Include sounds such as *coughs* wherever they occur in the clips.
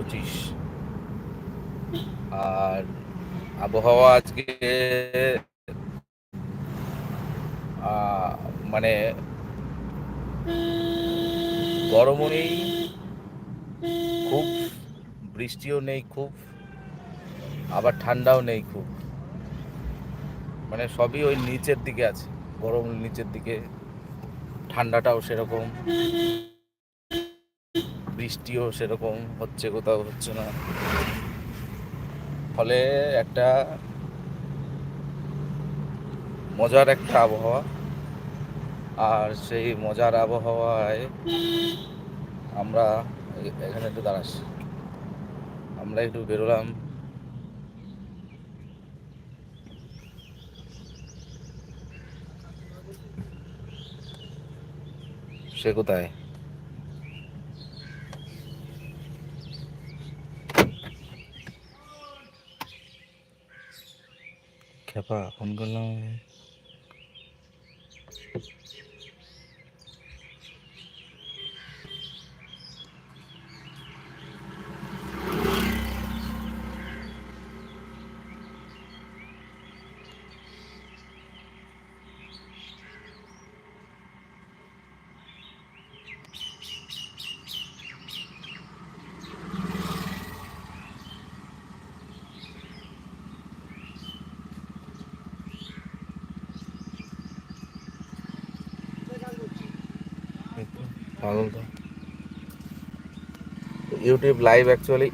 পঁচিশ। আর আবহাওয়া আজকে মানে গরমও নেই, খুব বৃষ্টিও নেই, খুব, আবার ঠান্ডাও নেই খুব। মানে সবই ওই নিচের দিকে আছে, গরম নিচের দিকে, ঠান্ডাটাও সেরকম। বৃষ্টিও সেরকম হচ্ছে, কোথাও হচ্ছে না। ফলে একটা মজার একটা আবহাওয়া। আর সেই মজার আবহাওয়ায় আমরা এখানে একটু দাঁড়াস। আমরা একটু বেরোলাম। সে কোথায়? apa kon ko lang. পাগল তো। YouTube live actually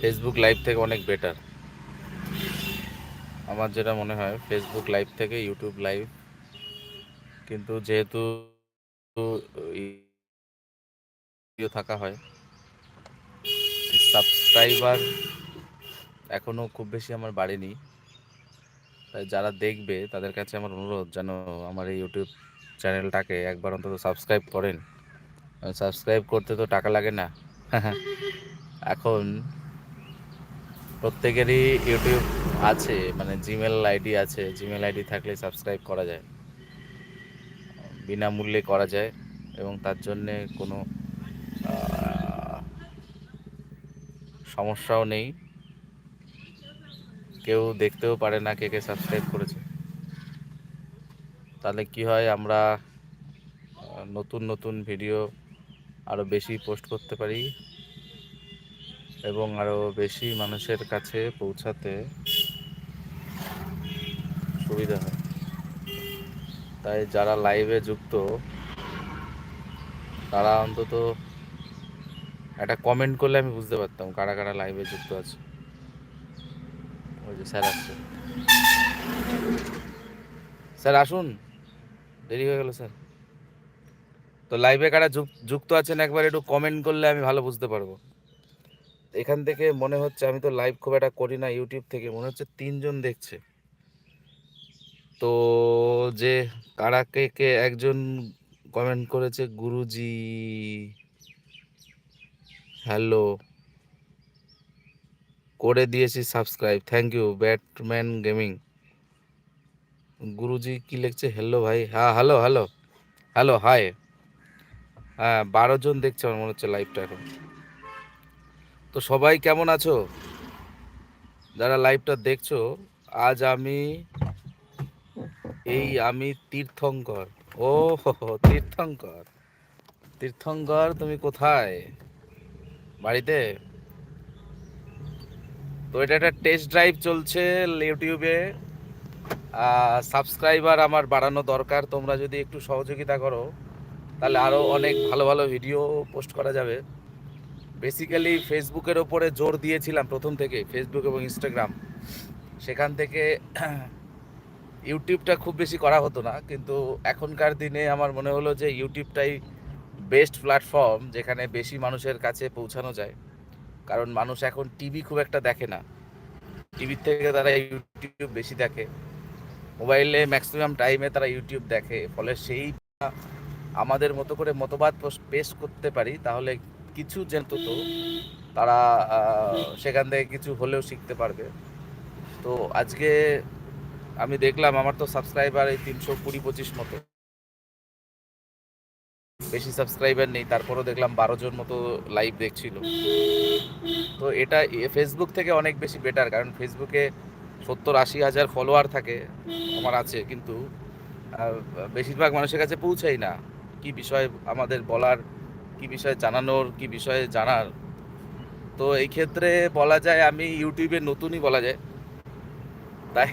Facebook live থেকে অনেক বেটার আমার যেটা মনে হয় ফেসবুক লাইভ থেকে ইউটিউব লাইভ কিন্তু যেহেতু থাকা হয় সাবস্ক্রাইবার এখনও খুব বেশি আমার বাড়েনি। তাই যারা দেখবে তাদের কাছে আমার অনুরোধ যেন আমার এই ইউটিউব চ্যানেলটাকে একবার অন্তত সাবস্ক্রাইব করেন। সাবস্ক্রাইব করতে তো টাকা লাগে না। *laughs* এখন প্রত্যেকেরই ইউটিউব আছে মানে জিমেল আইডি আছে। জিমেল আইডি থাকলে সাবস্ক্রাইব করা যায়। বিনামূল্যে করা যায়। এবং তার জন্যে কোনো সমস্যাও নেই। কেউ দেখতেও পারে না কে কে সাবস্ক্রাইব করেছে। তাহলে কি হয়, আমরা নতুন নতুন ভিডিও আরও বেশি পোস্ট করতে পারি এবং আরও বেশি মানুষের কাছে পৌঁছাতে সুবিধা হয়। তাই যারা লাইভে যুক্ত, তারা অন্তত একটা কমেন্ট করলে আমি বুঝতে পারতাম কারা কারা লাইভে যুক্ত আছে। ওই যে স্যার আসছে। স্যার, আসুন। দেরি হয়ে গেল, স্যার। তো লাইভে কারা যুক- যুক্ত আছেন একবার একটু কমেন্ট করলে আমি ভালো বুঝতে পারব। এখান থেকে মনে হচ্ছে আমি তো লাইভ খুব একটা করি না ইউটিউব থেকে, মনে হচ্ছে তিনজন দেখছে। তো যে কারা কে কে একজন কমেন্ট করেছে, গুরুজি। হ্যালো করে দিয়েছি subscribe thank you Batman gaming Guruji কি লিখছে? হ্যালো ভাই। হ্যাঁ হ্যালো হ্যালো হ্যালো হাই হ্যাঁ বারো জন দেখছে আমার, মনে হচ্ছে লাইভটা এখন। তো সবাই কেমন আছো? যারা লাইভটা দেখছ, আজ আমি, এই আমি তীর্থঙ্কর। ও, তীর্থঙ্কর। তীর্থঙ্কর, তুমি কোথায়? বাড়িতে? তো এটা একটা টেস্ট ড্রাইভ চলছে ইউটিউবে সাবস্ক্রাইবার আমার বাড়ানো দরকার। তোমরা যদি একটু সহযোগিতা করো, তাহলে আরও অনেক ভালো ভালো ভিডিও পোস্ট করা যাবে। বেসিক্যালি ফেসবুকের ওপরে জোর দিয়েছিলাম প্রথম থেকে ফেসবুক এবং ইনস্টাগ্রাম সেখান থেকে *clears throat* ইউটিউবটা খুব বেশি করা হতো না, কিন্তু এখনকার দিনে আমার মনে হলো যে ইউটিউবটাই বেস্ট প্ল্যাটফর্ম যেখানে বেশি মানুষের কাছে পৌঁছানো যায়। কারণ মানুষ এখন টিভি খুব একটা দেখে না। টিভির থেকে তারা ইউটিউব বেশি দেখে। মোবাইলে ম্যাক্সিমাম টাইমে তারা ইউটিউব দেখে, ফলে সেই আমাদের মতো করে মতবাদ পেশ করতে পারি, তাহলে কিছু যেহেতু তো তারা সেখান থেকে কিছু হলেও শিখতে পারবে। তো আজকে আমি দেখলাম, আমার তো সাবস্ক্রাইবার এই তিনশো কুড়ি পঁচিশ মতো। বেশি সাবস্ক্রাইবার নেই, তারপরও দেখলাম বারো জন মতো লাইভ দেখছিল। তো এটা ফেসবুক থেকে অনেক বেশি বেটার কারণ ফেসবুকে সত্তর, আশি হাজার ফলোয়ার থাকে, আমার আছে, কিন্তু বেশিরভাগ মানুষের কাছে পৌঁছাই না। কি বিষয়ে আমাদের বলার, কি বিষয়ে জানানোর, কি বিষয়ে জানার? তো এই ক্ষেত্রে বলা যায়, আমি ইউটিউবে নতুনই বলা যায়। তাই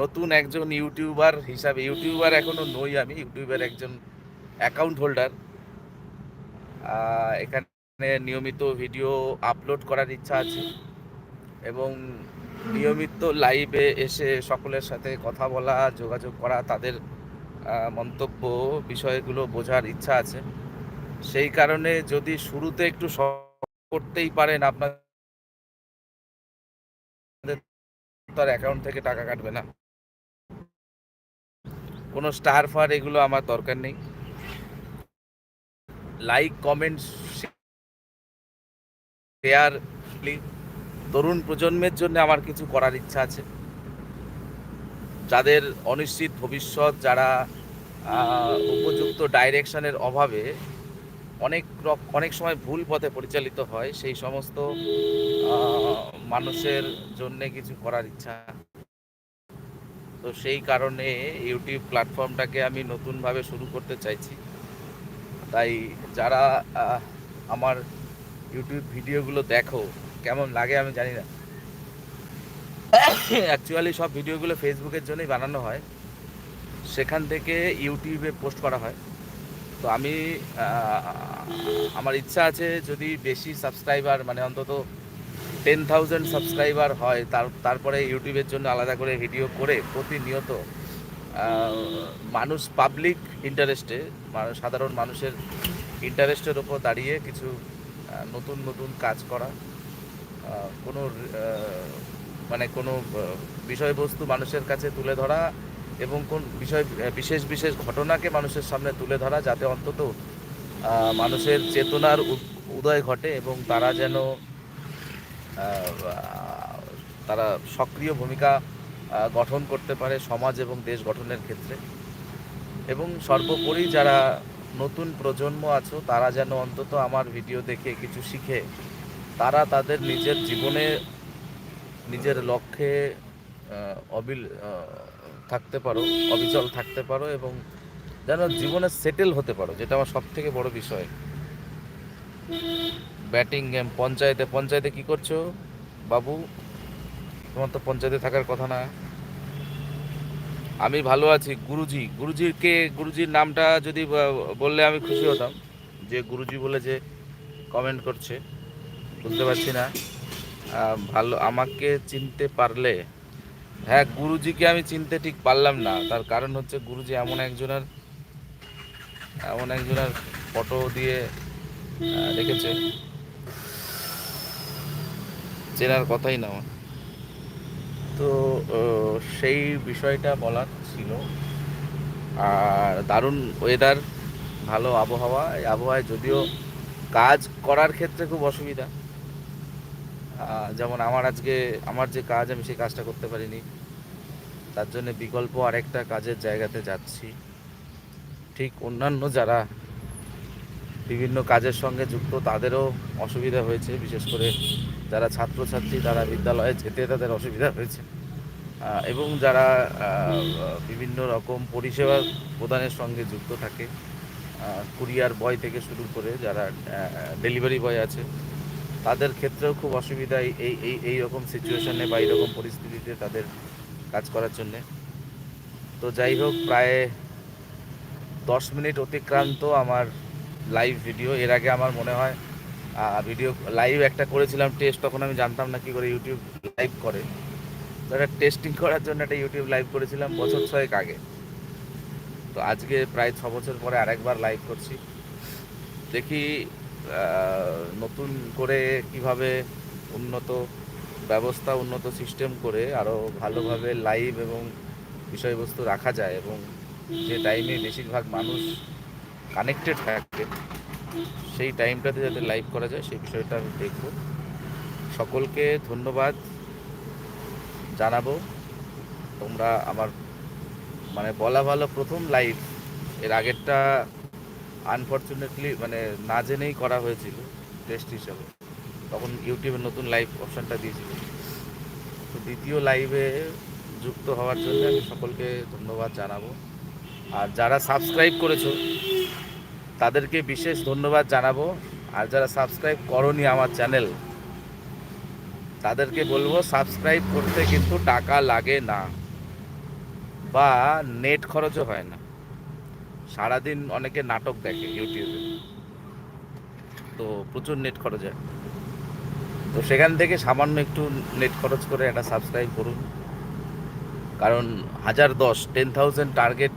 নতুন একজন ইউটিউবার হিসাবে, ইউটিউবার এখনও নই আমি, ইউটিউবের একজন অ্যাকাউন্ট হোল্ডার এখানে নিয়মিত ভিডিও আপলোড করার ইচ্ছা আছে। এবং নিয়মিত লাইভে এসে সকলের সাথে কথা বলা, যোগাযোগ করা, তাদের মন্তব্য বিষয়গুলো বোঝার ইচ্ছা আছে। সেই কারণে যদি শুরুতে একটু করতেই পারেন আপনাদের তার অ্যাকাউন্ট থেকে টাকা কাটবে না। কোনো স্টার ফার এগুলো আমার দরকার নেই। লাইক কমেন্ট শেয়ার তরুণ প্রজন্মের জন্য আমার কিছু করার ইচ্ছা আছে। যাদের অনিশ্চিত ভবিষ্যৎ, যারা উপযুক্ত ডাইরেকশনের অভাবে অনেক অনেক সময় ভুল পথে পরিচালিত হয়, সেই সমস্ত মানুষের জন্যে কিছু করার ইচ্ছা। তো সেই কারণে ইউটিউব প্ল্যাটফর্মটাকে আমি নতুনভাবে শুরু করতে চাইছি। তাই যারা আমার ইউটিউব ভিডিওগুলো দেখো কেমন লাগে আমি জানি না। অ্যাকচুয়ালি সব ভিডিওগুলো ফেসবুকের জন্যই বানানো হয়। সেখান থেকে ইউটিউবে পোস্ট করা হয়। তো আমি আমার ইচ্ছা আছে যদি বেশি সাবস্ক্রাইবার মানে অন্তত টেন থাউজেন্ড সাবস্ক্রাইবার হয়, তার, তারপরে ইউটিউবের জন্য আলাদা করে ভিডিও করে প্রতিনিয়ত মানুষ পাবলিক ইন্টারেস্টে সাধারণ মানুষের ইন্টারেস্টের ওপর দাঁড়িয়ে কিছু নতুন নতুন কাজ করা। কোনো মানে কোনো বিষয়বস্তু মানুষের কাছে তুলে ধরা এবং কোন বিষয়, বিশেষ বিশেষ ঘটনাকে মানুষের সামনে তুলে ধরা যাতে অন্তত মানুষের চেতনার উদয় ঘটে এবং তারা যেন তারা সক্রিয় ভূমিকা গঠন করতে পারে সমাজ এবং দেশ গঠনের ক্ষেত্রে। এবং সর্বোপরি যারা নতুন প্রজন্ম আছো, তারা যেন অন্তত আমার ভিডিও দেখে কিছু শিখে তারা তাদের নিজের জীবনে নিজের লক্ষ্যে অবিল থাকতে পারো, অবিচল থাকতে পারো এবং যেন জীবনে সেটেল হতে পারো, যেটা আমার সব থেকে বড় বিষয়। ব্যাটিং গেম পঞ্চায়েতে পঞ্চায়েতে কি করছ বাবু? তোমার তো পঞ্চায়েতে থাকার কথা না। আমি ভালো আছি, গুরুজি, গুরুজির কে, গুরুজির নামটা যদি বললে আমি খুশি হতাম। যে গুরুজি বলে যে কমেন্ট করছে। বুঝতে পারছি না। ভালো, আমাকে চিনতে পারলে হ্যাঁ গুরুজিকে আমি চিনতে ঠিক পারলাম না। তার কারণ হচ্ছে গুরুজি এমন একজনের এমন একজনের ফটো দিয়ে রেখেছে। চেনার কথাই না আমার। তো সেই বিষয়টা বলার ছিল। আর দারুণ ওয়েদার ভালো আবহাওয়া, এই আবহাওয়ায় যদিও কাজ করার ক্ষেত্রে খুব অসুবিধা। যেমন আমার আজকে, আমার যে কাজ, আমি সেই কাজটা করতে পারিনি। তার জন্য বিকল্প আরেকটা কাজের জায়গাতে যাচ্ছি। ঠিক অন্যান্য যারা বিভিন্ন কাজের সঙ্গে যুক্ত, তাদেরও অসুবিধা হয়েছে। বিশেষ করে যারা ছাত্রছাত্রী, তারা বিদ্যালয়ে যেতে তাদের অসুবিধা হয়েছে। এবং যারা বিভিন্ন রকম পরিষেবা প্রদানের সঙ্গে যুক্ত থাকে কুরিয়ার বয় থেকে শুরু করে যারা ডেলিভারি বয় আছে তাদের ক্ষেত্রেও খুব অসুবিধা এই এই এই রকম সিচুয়েশনে বা এইরকম পরিস্থিতিতে তাদের কাজ করার জন্যে। তো যাই হোক, প্রায় দশ মিনিট অতিক্রান্ত আমার লাইভ ভিডিও এর আগে আমার মনে হয় ভিডিও লাইভ একটা করেছিলাম টেস্ট তখন আমি জানতাম না কি করে ইউটিউব লাইভ করে। তো একটা টেস্টিং করার জন্য একটা ইউটিউব লাইভ করেছিলাম বছর ছয়েক আগে। তো আজকে প্রায় ছ বছর পরে আরেকবার লাইভ করছি। দেখি নতুন করে কীভাবে উন্নত, ব্যবস্থা, উন্নত সিস্টেম করে আরও ভালোভাবে লাইভ এবং বিষয়বস্তু রাখা যায় এবং যে টাইমে বেশিরভাগ মানুষ কানেক্টেড থাকে, সেই টাইমটাতে যাতে লাইভ করা যায়, সেই বিষয়টা আমি দেখব। সকলকে ধন্যবাদ জানাব। তোমরা আমার মানে বলা ভালো প্রথম লাইভ এর আগেরটা আনফর্চুনেটলি মানে না জেনেই করা হয়েছিল টেস্ট হিসাবে। তখন ইউটিউবে নতুন লাইভ অপশানটা দিয়েছিল। তো দ্বিতীয় লাইভে যুক্ত হওয়ার জন্য আমি সকলকে ধন্যবাদ জানাব। আর যারা সাবস্ক্রাইব করেছ, তাদেরকে বিশেষ ধন্যবাদ জানাব। আর যারা সাবস্ক্রাইব করনি আমার চ্যানেল তাদেরকে বলব সাবস্ক্রাইব করতে কিন্তু টাকা লাগে না। বা নেট খরচও হয় না। সারাদিন অনেকে নাটক দেখে ইউটিউবে। তো প্রচুর নেট খরচ হয়। তো সেখান থেকে সামান্য একটু নেট খরচ করে একটা সাবস্ক্রাইব করুন। কারণ হাজার দশ টেন থাউজেন্ড টার্গেট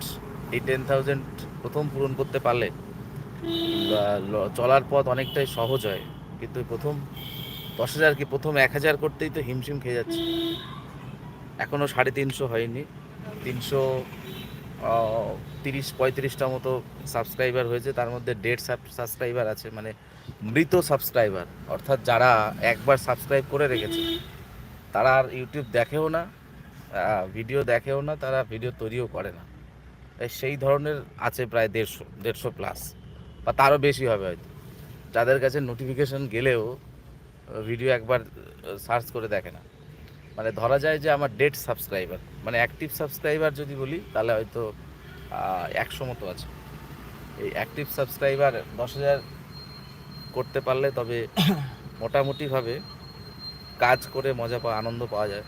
এই টেন থাউজেন্ড প্রথম পূরণ করতে পারলে চলার পথ অনেকটাই সহজ হয়। কিন্তু প্রথম দশ হাজার কি প্রথম এক হাজার করতেই তো হিমশিম খেয়ে যাচ্ছে। এখনও সাড়ে তিনশো হয়নি। তিনশো তিরিশ, পঁয়ত্রিশটা মতো সাবস্ক্রাইবার হয়েছে, তার মধ্যে দেড় সাবস্ক্রাইবার আছে মানে মৃত সাবস্ক্রাইবার অর্থাৎ যারা একবার সাবস্ক্রাইব করে রেখেছে, তারা আর ইউটিউব দেখেও না ভিডিও দেখেও না, তারা ভিডিও তৈরিও করে না। সেই ধরনের আছে প্রায় দেড়শো দেড়শো প্লাস বা তারও বেশি হবে হয়তো। যাদের কাছে নোটিফিকেশন গেলেও ভিডিও একবার সার্চ করে দেখে না। মানে ধরা যায় যে আমার ডেট সাবস্ক্রাইবার মানে অ্যাক্টিভ সাবস্ক্রাইবার যদি বলি তাহলে হয়তো একশো মতো আছে। এই অ্যাক্টিভ সাবস্ক্রাইবার দশ হাজার করতে পারলে তবে *coughs* মোটামুটিভাবে কাজ করে মজা পাওয়া আনন্দ পাওয়া যায়।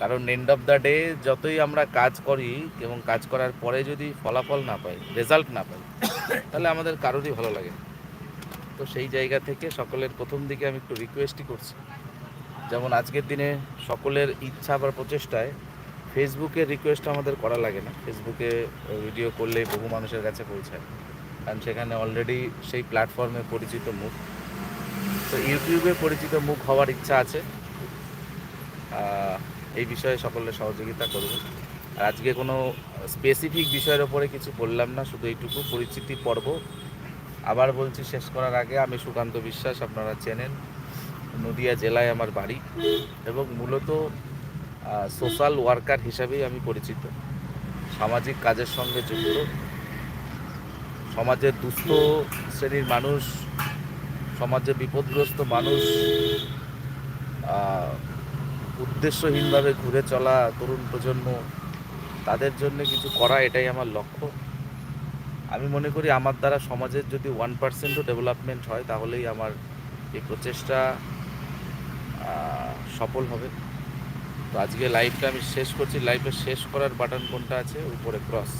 কারণ এন্ড অফ দ্য ডে যতই আমরা কাজ করি এবং কাজ করার পরে যদি ফলাফল না পাই রেজাল্ট না পাই *coughs* তাহলে আমাদের কারোরই ভালো লাগে। তো সেই জায়গা থেকে সকলের প্রথম দিকে আমি একটু রিকোয়েস্টই করছি। যেমন আজকের দিনে সকলের ইচ্ছা বা প্রচেষ্টায় ফেসবুকের রিকোয়েস্ট আমাদের করা লাগে না। ফেসবুকে ভিডিও করলে বহু মানুষের কাছে পৌঁছায়। কারণ সেখানে অলরেডি সেই প্ল্যাটফর্মে পরিচিত মুখ। তো ইউটিউবে পরিচিত মুখ হওয়ার ইচ্ছা আছে। এই বিষয়ে সকলের সহযোগিতা করব। আর আজকে কোনো স্পেসিফিক বিষয়ের ওপরে কিছু বললাম না, শুধু এইটুকু। পরিচিতি পর্ব। আবার বলছি, শেষ করার আগে আমি সুকান্ত বিশ্বাস, আপনারা চেনেন। নদিয়া জেলায় আমার বাড়ি এবং মূলত সোশ্যাল ওয়ার্কার হিসাবেই আমি পরিচিত। সামাজিক কাজের সঙ্গে যুক্ত। সমাজের দুস্থ শ্রেণির মানুষ, সমাজে বিপদগ্রস্ত মানুষ উদ্দেশ্যহীনভাবে ঘুরে চলা তরুণ প্রজন্ম, তাদের জন্য কিছু করা এটাই আমার লক্ষ্য। আমি মনে করি আমার দ্বারা সমাজের যদি ওয়ান পার্সেন্টও ডেভেলপমেন্ট হয়, তাহলেই আমার এই প্রচেষ্টা সফল হবে। তো আজকে লাইভটা আমি শেষ করছি। লাইভে শেষ করার বাটন কোনটা আছে? উপরে ক্রস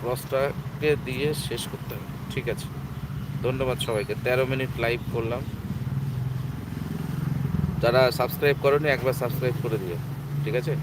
ক্রসটাকে দিয়ে শেষ করতে হবে। ঠিক আছে। ধন্যবাদ সবাইকে। তেরো মিনিট লাইভ করলাম। যারা সাবস্ক্রাইব করেনি, একবার সাবস্ক্রাইব করে দিও। ঠিক আছে?